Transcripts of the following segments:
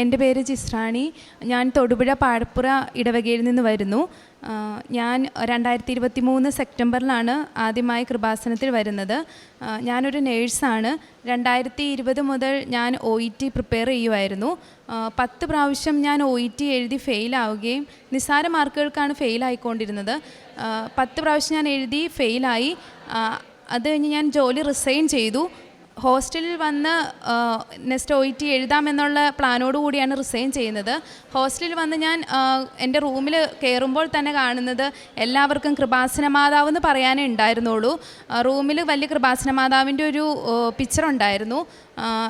എന്റെ പേര് ജിസ്രാണി. ഞാൻ തൊടുപുഴ പാഴപ്പുറ ഇടവകയിൽ നിന്ന് വരുന്നു. ഞാൻ രണ്ടായിരത്തി ഇരുപത്തി മൂന്ന് സെപ്റ്റംബറിലാണ് ആദ്യമായി കൃപാസനത്തിൽ വരുന്നത്. ഞാനൊരു നേഴ്സാണ്. രണ്ടായിരത്തി ഇരുപത് മുതൽ ഞാൻ ഒ ഇ ടി പ്രിപ്പയർ ചെയ്യുമായിരുന്നു പത്ത് പ്രാവശ്യം ഞാൻ ഒ ഇ ടി എഴുതി ഫെയിലാവുകയും നിസ്സാര മാർക്കുകൾക്കാണ് ഫെയിലായിക്കൊണ്ടിരുന്നത് പത്ത് പ്രാവശ്യം ഞാൻ എഴുതി ഫെയിലായി അത് കഴിഞ്ഞ് ഞാൻ ജോലി റിസൈൻ ചെയ്തു. ഹോസ്റ്റലിൽ വന്ന് നെക്സ്റ്റ് ഒ ടി എഴുതാമെന്നുള്ള പ്ലാനോട് കൂടിയാണ് റിസൈൻ ചെയ്യുന്നത്. ഹോസ്റ്റലിൽ വന്ന് ഞാൻ എന്റെ റൂമിൽ കയറുമ്പോൾ തന്നെ കാണുന്നത് എല്ലാവർക്കും കൃപാസന മാതാവ് എന്ന് പറയാനേ ഉണ്ടായിരുന്നുള്ളൂ. റൂമിൽ വലിയ കൃപാസന മാതാവിന്റെ ഒരു പിക്ചർ ഉണ്ടായിരുന്നു.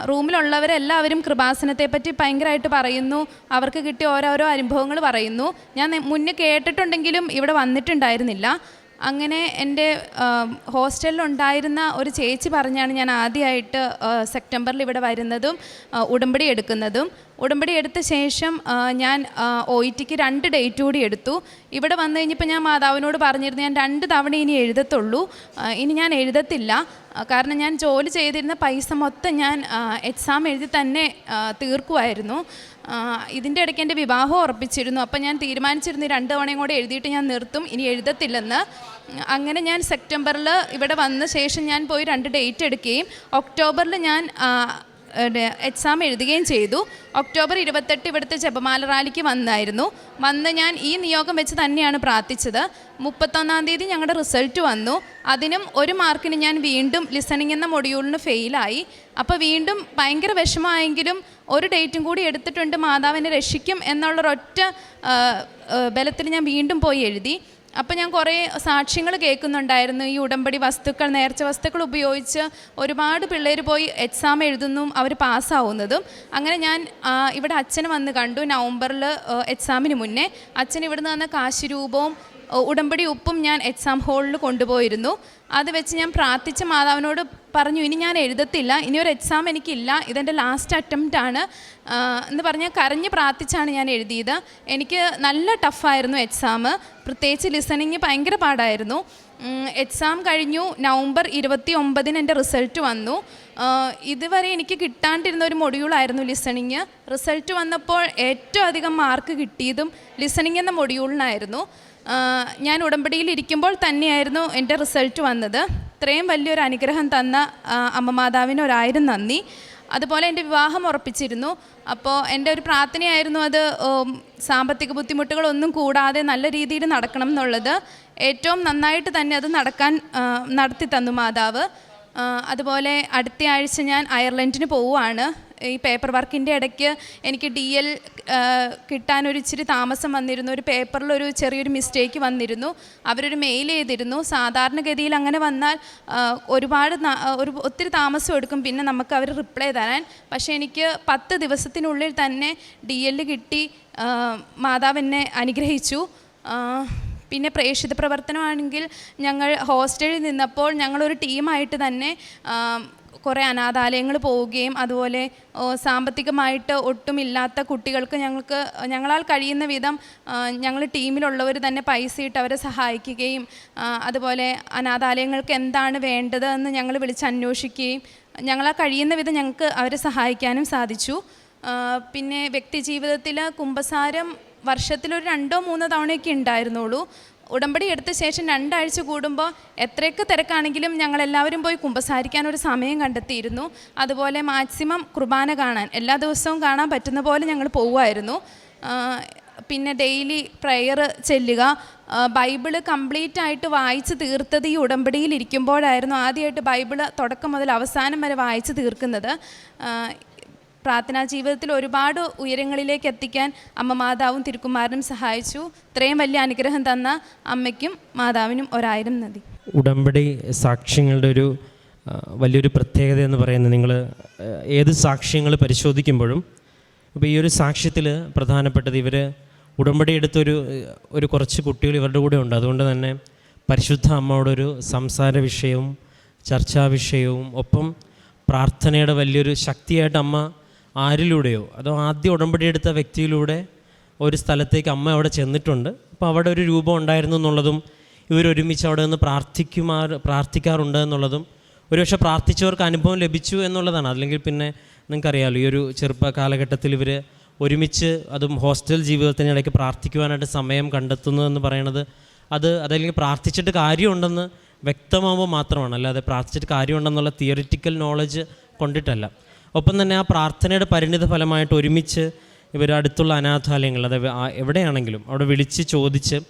റൂമിലുള്ളവരെല്ലാവരും കൃപാസനത്തെപ്പറ്റി ഭയങ്കരമായിട്ട് പറയുന്നു. അവർക്ക് കിട്ടിയ ഓരോരോ അനുഭവങ്ങൾ പറയുന്നു. ഞാൻ മുന്നേ കേട്ടിട്ടുണ്ടെങ്കിലും ഇവിടെ വന്നിട്ടുണ്ടായിരുന്നില്ല. അങ്ങനെ എന്റെ ഹോസ്റ്റലിൽ ഉണ്ടായിരുന്ന ഒരു ചേച്ചി പറഞ്ഞാണ് ഞാൻ ആദ്യമായിട്ട് സെപ്റ്റംബറിൽ ഇവിടെ വരുന്നതും ഉടമ്പടി എടുക്കുന്നതും. ഉടമ്പടി എടുത്ത ശേഷം ഞാൻ ഒ ഇ ടിക്ക് രണ്ട് ഡേറ്റ് കൂടി എടുത്തു. ഇവിടെ വന്നു കഴിഞ്ഞപ്പോൾ ഞാൻ മാതാവിനോട് പറഞ്ഞിരുന്നു ഞാൻ രണ്ട് തവണ ഇനി എഴുതത്തുള്ളൂ. ഇനി ഞാൻ എഴുതത്തില്ല. കാരണം ഞാൻ ജോലി ചെയ്തിരുന്ന പൈസ മൊത്തം ഞാൻ എക്സാം എഴുതി തന്നെ തീർക്കുമായിരുന്നു ഇതിന്റെ ഇടയ്ക്ക് എന്റെ വിവാഹം ഉറപ്പിച്ചിരുന്നു. അപ്പം ഞാൻ തീരുമാനിച്ചിരുന്നു രണ്ട് തവണയും കൂടെ എഴുതിയിട്ട് ഞാൻ നിർത്തും ഇനി എഴുതത്തില്ലെന്ന്. അങ്ങനെ ഞാൻ സെപ്റ്റംബറിൽ ഇവിടെ വന്ന ശേഷം ഞാൻ പോയി രണ്ട് ഡേറ്റ് എടുക്കുകയും ഒക്ടോബറിൽ ഞാൻ എക്സാം എഴുതുകയും ചെയ്തു. ഒക്ടോബർ ഇരുപത്തെട്ട് ഇവിടുത്തെ ജപമാല റാലിക്ക് വന്നായിരുന്നു. വന്ന് ഞാൻ ഈ നിയോഗം വെച്ച് തന്നെയാണ് പ്രാർത്ഥിച്ചത്. മുപ്പത്തൊന്നാം തീയതി ഞങ്ങളുടെ റിസൾട്ട് വന്നു. അതിനും ഒരു മാർക്കിന് ഞാൻ വീണ്ടും ലിസണിങ് എന്ന മൊഡ്യൂളിന് ഫെയിലായി. അപ്പോൾ വീണ്ടും ഭയങ്കര വിഷമമായെങ്കിലും ഒരു ഡേറ്റും കൂടി എടുത്തിട്ടുണ്ട് മാതാവിനെ രക്ഷിക്കും എന്നുള്ളൊരൊറ്റ ബലത്തിൽ ഞാൻ വീണ്ടും പോയി എഴുതി. അപ്പോൾ ഞാൻ കുറേ സാക്ഷ്യങ്ങൾ കേൾക്കുന്നുണ്ടായിരുന്നു. ഈ ഉടമ്പടി വസ്തുക്കൾ നേർച്ച വസ്തുക്കൾ ഉപയോഗിച്ച് ഒരുപാട് പിള്ളേർ പോയി എക്സാം എഴുതുന്നതും അവർ പാസ്സാവുന്നതും. അങ്ങനെ ഞാൻ ഇവിടെ അച്ഛനെ വന്ന് കണ്ടു നവംബറിൽ എക്സാമിന് മുന്നേ. അച്ഛൻ ഇവിടുന്ന് വന്ന കാശ് രൂപവും ഉടമ്പടി ഉപ്പും ഞാൻ എക്സാം ഹോളിൽ കൊണ്ടുപോയിരുന്നു. അത് വെച്ച് ഞാൻ പ്രാർത്ഥിച്ച മാതാവിനോട് പറഞ്ഞു ഇനി ഞാൻ എഴുതത്തില്ല ഇനി ഒരു എക്സാം എനിക്കില്ല ഇതെന്റെ ലാസ്റ്റ് അറ്റംപ്റ്റ് ആണ്. എന്ന് പറഞ്ഞ് കരഞ്ഞ് പ്രാർത്ഥിച്ചാണ് ഞാൻ എഴുതിയത്. എനിക്ക് നല്ല ടഫായിരുന്നു എക്സാം പ്രത്യേകിച്ച് ലിസണിങ് ഭയങ്കര പാടായിരുന്നു. എക്സാം കഴിഞ്ഞു നവംബർ ഇരുപത്തി ഒമ്പതിന് എന്റെ റിസൾട്ട് വന്നു. ഇതുവരെ എനിക്ക് കിട്ടാണ്ടിരുന്ന ഒരു മൊഡ്യൂളായിരുന്നു ലിസണിങ് റിസൾട്ട് വന്നപ്പോൾ ഏറ്റവും അധികം മാർക്ക് കിട്ടിയതും ലിസണിങ് എന്ന മൊഡ്യൂളിനായിരുന്നു ഞാൻ ഉടമ്പടിയിൽ ഇരിക്കുമ്പോൾ തന്നെയായിരുന്നു എന്റെ റിസൾട്ട് വന്നത്. ഇത്രയും വലിയൊരു അനുഗ്രഹം തന്ന അമ്മ മാതാവിന് ഒരായിരം നന്ദി. അതുപോലെ എന്റെ വിവാഹം ഉറപ്പിച്ചിരുന്നു. അപ്പോൾ എന്റെ ഒരു പ്രാർത്ഥനയായിരുന്നു അത് സാമ്പത്തിക ബുദ്ധിമുട്ടുകളൊന്നും കൂടാതെ നല്ല രീതിയിൽ നടക്കണം എന്നുള്ളത്. ഏറ്റവും നന്നായിട്ട് തന്നെ അത് നടക്കാൻ നടത്തി തന്നു മാതാവ്. അതുപോലെ അടുത്ത ആഴ്ച ഞാൻ അയർലൻഡിന് പോവുകയാണ്. ഈ പേപ്പർ വർക്കിന്റെ ഇടയ്ക്ക് എനിക്ക് ഡി എൽ കിട്ടാനൊരു ഇച്ചിരി താമസം വന്നിരുന്നു. ഒരു പേപ്പറിലൊരു ചെറിയൊരു മിസ്റ്റേക്ക് വന്നിരുന്നു. അവരൊരു മെയിൽ ചെയ്തിരുന്നു. സാധാരണഗതിയിൽ അങ്ങനെ വന്നാൽ ഒരുപാട് ഒരു ഒത്തിരി താമസം എടുക്കും. പിന്നെ നമുക്ക് അവർ റിപ്ലൈ തരാൻ. പക്ഷേ എനിക്ക് പത്ത് ദിവസത്തിനുള്ളിൽ തന്നെ ഡി എൽ കിട്ടി. മാതാവ് എന്നെ അനുഗ്രഹിച്ചു. പിന്നെ പ്രേക്ഷിത പ്രവർത്തനമാണെങ്കിൽ ഞങ്ങൾ ഹോസ്റ്റലിൽ നിന്നപ്പോൾ ഞങ്ങളൊരു ടീമായിട്ട് തന്നെ കുറേ അനാഥാലയങ്ങൾ പോവുകയും അതുപോലെ സാമ്പത്തികമായിട്ട് ഒട്ടുമില്ലാത്ത കുട്ടികൾക്ക് ഞങ്ങൾക്ക് ഞങ്ങളാൽ കഴിയുന്ന വിധം ഞങ്ങൾ ടീമിലുള്ളവർ തന്നെ പൈസ ഇട്ട് അവരെ സഹായിക്കുകയും അതുപോലെ അനാഥാലയങ്ങൾക്ക് എന്താണ് വേണ്ടത് എന്ന് ഞങ്ങൾ വിളിച്ച് അന്വേഷിക്കുകയും ഞങ്ങളാൽ കഴിയുന്ന വിധം ഞങ്ങൾക്ക് അവരെ സഹായിക്കാനും സാധിച്ചു. പിന്നെ വ്യക്തി ജീവിതത്തിൽ കുംഭസാരം വർഷത്തിലൊരു രണ്ടോ മൂന്നോ തവണയൊക്കെ ഉണ്ടായിരുന്നുള്ളൂ. ഉടമ്പടി എടുത്ത ശേഷം രണ്ടാഴ്ച കൂടുമ്പോൾ എത്രയൊക്കെ തിരക്കാണെങ്കിലും ഞങ്ങൾ എല്ലാവരും പോയി കുമ്പസാരിക്കാൻ ഒരു സമയം കണ്ടെത്തിയിരുന്നു. അതുപോലെ മാക്സിമം കുർബാന കാണാൻ എല്ലാ ദിവസവും കാണാൻ പറ്റുന്ന പോലെ ഞങ്ങൾ പോവുമായിരുന്നു. പിന്നെ ഡെയിലി പ്രെയർ ചെല്ലുക ബൈബിൾ കംപ്ലീറ്റ് ആയിട്ട് വായിച്ച് തീർത്തത് ഈ ഉടമ്പടിയിൽ ഇരിക്കുമ്പോഴായിരുന്നു ആദ്യമായിട്ട് ബൈബിൾ തുടക്കം മുതൽ അവസാനം വരെ വായിച്ച് തീർക്കുന്നത്. പ്രാർത്ഥനാ ജീവിതത്തിൽ ഒരുപാട് ഉയരങ്ങളിലേക്ക് എത്തിക്കാൻ അമ്മ മാതാവും തിരുക്കുമാരനും സഹായിച്ചു. ഇത്രയും വലിയ അനുഗ്രഹം തന്ന അമ്മയ്ക്കും മാതാവിനും ഒരായിരം നദി ഉടമ്പടി സാക്ഷ്യങ്ങളുടെ ഒരു വലിയൊരു പ്രത്യേകത എന്ന് പറയുന്നത് നിങ്ങൾ ഏത് സാക്ഷ്യങ്ങൾ പരിശോധിക്കുമ്പോഴും അപ്പോൾ ഈ ഒരു സാക്ഷ്യത്തിൽ പ്രധാനപ്പെട്ടത് ഇവർ ഉടമ്പടി എടുത്തൊരു ഒരു കുറച്ച് കുട്ടികൾ ഇവരുടെ കൂടെ ഉണ്ട്. അതുകൊണ്ട് തന്നെ പരിശുദ്ധ അമ്മയോടൊരു സംസാര വിഷയവും ചർച്ചാ വിഷയവും ഒപ്പം പ്രാർത്ഥനയുടെ വലിയൊരു ശക്തിയായിട്ട് അമ്മ ആരിലൂടെയോ? അതോ ആദ്യം ഉടമ്പടി എടുത്ത വ്യക്തിയിലൂടെ ഒരു സ്ഥലത്തേക്ക് അമ്മ അവിടെ ചെന്നിട്ടുണ്ട്? അപ്പോൾ അവിടെ ഒരു രൂപം ഉണ്ടായിരുന്നു എന്നുള്ളതും ഇവരൊരുമിച്ച് അവിടെ നിന്ന് പ്രാർത്ഥിക്കുമാർ പ്രാർത്ഥിക്കാറുണ്ട് എന്നുള്ളതും ഒരുപക്ഷെ പ്രാർത്ഥിച്ചവർക്ക് അനുഭവം ലഭിച്ചു എന്നുള്ളതാണ്. അല്ലെങ്കിൽ പിന്നെ നിങ്ങൾക്കറിയാമല്ലോ ഈ ഒരു ചെറുപ്പ കാലഘട്ടത്തിൽ ഇവർ ഒരുമിച്ച് അതും ഹോസ്റ്റൽ ജീവിതത്തിനിടയ്ക്ക് പ്രാർത്ഥിക്കുവാനായിട്ട് സമയം കണ്ടെത്തുന്നു എന്ന് പറയണത് അത് അതല്ലെങ്കിൽ പ്രാർത്ഥിച്ചിട്ട് കാര്യമുണ്ടെന്ന് വ്യക്തമാവുമ്പോൾ മാത്രമാണ്. അല്ലാതെ പ്രാർത്ഥിച്ചിട്ട് കാര്യമുണ്ടെന്നുള്ള തിയറിറ്റിക്കൽ നോളജ് കൊണ്ടിട്ടല്ല. ഒപ്പം തന്നെ ആ പ്രാർത്ഥനയുടെ പരിണിത ഫലമായിട്ട് ഒരുമിച്ച് ഇവർ അടുത്തുള്ള അനാഥാലയങ്ങൾ അതായത് എവിടെയാണെങ്കിലും അവിടെ വിളിച്ച് ചോദിച്ച്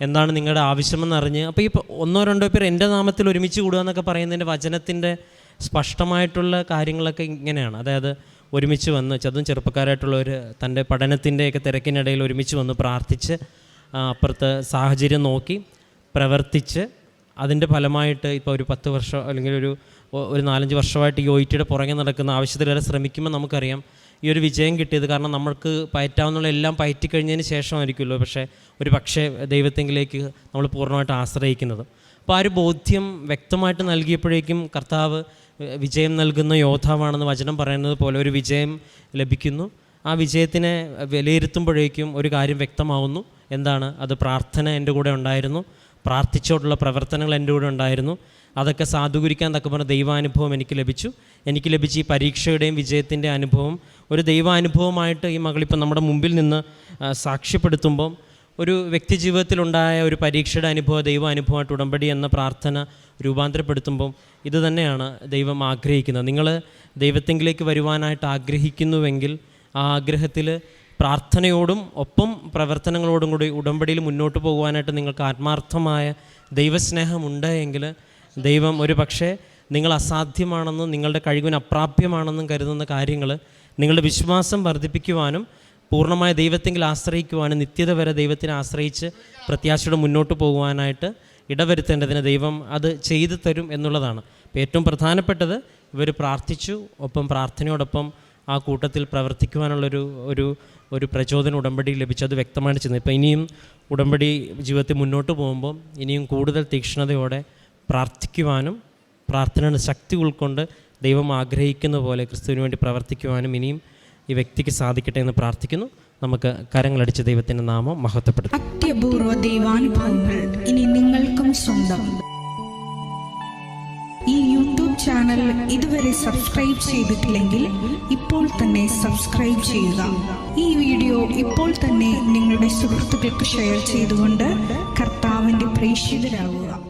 എന്താണ് നിങ്ങളുടെ ആവശ്യമെന്ന് അപ്പോൾ ഈ ഒന്നോ രണ്ടോ പേർ എന്റെ നാമത്തിൽ ഒരുമിച്ച് കൂടുക എന്നൊക്കെ പറയുന്നതിന്റെ വചനത്തിന്റെ സ്പഷ്ടമായിട്ടുള്ള കാര്യങ്ങളൊക്കെ ഇങ്ങനെയാണ്. അതായത് ഒരുമിച്ച് വന്ന് അതും ചെറുപ്പക്കാരായിട്ടുള്ളവർ തന്റെ പഠനത്തിന്റെയൊക്കെ തിരക്കിനിടയിൽ ഒരുമിച്ച് വന്ന് പ്രാർത്ഥിച്ച് അപ്പുറത്തെ സാഹചര്യം നോക്കി പ്രവർത്തിച്ച് അതിന്റെ ഫലമായിട്ട് ഇപ്പോൾ ഒരു പത്ത് വർഷം അല്ലെങ്കിൽ ഒരു ഒരു നാലഞ്ച് വർഷമായിട്ട് ടിയുടെ പുറകെ നടക്കുന്ന ആവശ്യത്തിലേറെ ശ്രമിക്കുമ്പോൾ നമുക്കറിയാം ഈ ഒരു വിജയം കിട്ടിയത് കാരണം നമ്മൾക്ക് പയറ്റാവുന്നുള്ള എല്ലാം പയറ്റി കഴിഞ്ഞതിന് ശേഷമായിരിക്കുമല്ലോ പക്ഷേ ഒരു പക്ഷേ ദൈവത്തെങ്കിലേക്ക് നമ്മൾ പൂർണമായിട്ട് ആശ്രയിക്കുന്നത്. അപ്പോൾ ആ ഒരു ബോധ്യം വ്യക്തമായിട്ട് നൽകിയപ്പോഴേക്കും കർത്താവ് വിജയം നൽകുന്ന യോദ്ധാവാണെന്ന് വചനം പറയുന്നത് പോലെ ഒരു വിജയം ലഭിക്കുന്നു. ആ വിജയത്തിനെ വിലയിരുത്തുമ്പോഴേക്കും ഒരു കാര്യം വ്യക്തമാവുന്നു. എന്താണ്? അത് പ്രാർത്ഥന എന്റെ കൂടെ ഉണ്ടായിരുന്നു. പ്രാർത്ഥിച്ചോട്ടുള്ള പ്രവർത്തനങ്ങൾ എന്റെ കൂടെ ഉണ്ടായിരുന്നു. അതൊക്കെ സാധൂകരിക്കാൻ തക്ക പറഞ്ഞ ദൈവാനുഭവം എനിക്ക് ലഭിച്ചു. എനിക്ക് ലഭിച്ച ഈ പരീക്ഷയുടെയും വിജയത്തിന്റെ അനുഭവം. ഒരു ദൈവാനുഭവമായിട്ട് ഈ മകളിപ്പം നമ്മുടെ മുമ്പിൽ നിന്ന് സാക്ഷ്യപ്പെടുത്തുമ്പം ഒരു വ്യക്തി ജീവിതത്തിലുണ്ടായ ഒരു പരീക്ഷയുടെ അനുഭവം ദൈവാനുഭവമായിട്ട് ഉടമ്പടി എന്ന പ്രാർത്ഥന രൂപാന്തരപ്പെടുത്തുമ്പം ഇത് തന്നെയാണ് ദൈവം ആഗ്രഹിക്കുന്നത്. നിങ്ങൾ ദൈവത്തെങ്കിലേക്ക് വരുവാനായിട്ട് ആഗ്രഹിക്കുന്നുവെങ്കിൽ ആ ആഗ്രഹത്തിൽ പ്രാർത്ഥനയോടും ഒപ്പം പ്രവർത്തനങ്ങളോടും കൂടി ഉടമ്പടിയിൽ മുന്നോട്ട് പോകുവാനായിട്ട് നിങ്ങൾക്ക് ആത്മാർത്ഥമായ ദൈവസ്നേഹമുണ്ട് എങ്കിൽ ദൈവം ഒരു പക്ഷേ നിങ്ങൾ അസാധ്യമാണെന്നും നിങ്ങളുടെ കഴിവിന് അപ്രാപ്യമാണെന്നും കരുതുന്ന കാര്യങ്ങൾ നിങ്ങളുടെ വിശ്വാസം വർദ്ധിപ്പിക്കുവാനും പൂർണമായ ദൈവത്തെങ്കിൽ ആശ്രയിക്കുവാനും നിത്യത വരെ ദൈവത്തിനെ ആശ്രയിച്ച് പ്രത്യാശയുടെ മുന്നോട്ട് പോകുവാനായിട്ട് ഇടവരുത്തേണ്ടതിന് ദൈവം അത് ചെയ്തു തരും എന്നുള്ളതാണ്. ഏറ്റവും പ്രധാനപ്പെട്ടത് ഇവർ പ്രാർത്ഥിച്ചു ഒപ്പം പ്രാർത്ഥനയോടൊപ്പം ആ കൂട്ടത്തിൽ പ്രവർത്തിക്കുവാനുള്ളൊരു ഒരു ഒരു പ്രചോദനം ഉടമ്പടി ലഭിച്ചു. അത് വ്യക്തമായിട്ട് ചെയ്യുന്നത് ഇപ്പോൾ ഇനിയും ഉടമ്പടി ജീവിതത്തിൽ മുന്നോട്ട് പോകുമ്പോൾ ഇനിയും കൂടുതൽ തീക്ഷ്ണതയോടെ പ്രാർത്ഥിക്കുവാനും പ്രാർത്ഥനയുടെ ശക്തി ഉൾക്കൊണ്ട് ദൈവം ആഗ്രഹിക്കുന്ന പോലെ ക്രിസ്തുവിന് വേണ്ടി പ്രവർത്തിക്കുവാനും ഇനിയും ഈ വ്യക്തിക്ക് സാധിക്കട്ടെ എന്ന് പ്രാർത്ഥിക്കുന്നു. നമുക്ക് കരങ്ങളടിച്ച് ദൈവത്തിന്റെ നാമം മഹത്വപ്പെടുത്തും അത്യപൂർവ ദൈവാനുഭവങ്ങൾ ഇനി നിങ്ങൾക്കും സ്വന്തം. ഈ യൂട്യൂബ് ചാനൽ ഇതുവരെ സബ്സ്ക്രൈബ് ചെയ്തിട്ടില്ലെങ്കിൽ ഇപ്പോൾ തന്നെ സബ്സ്ക്രൈബ് ചെയ്യുക. ഈ വീഡിയോ ഇപ്പോൾ തന്നെ നിങ്ങളുടെ സുഹൃത്തുക്കൾക്ക് ഷെയർ ചെയ്തുകൊണ്ട് കർത്താവിന്റെ പ്രേക്ഷിതരാകുക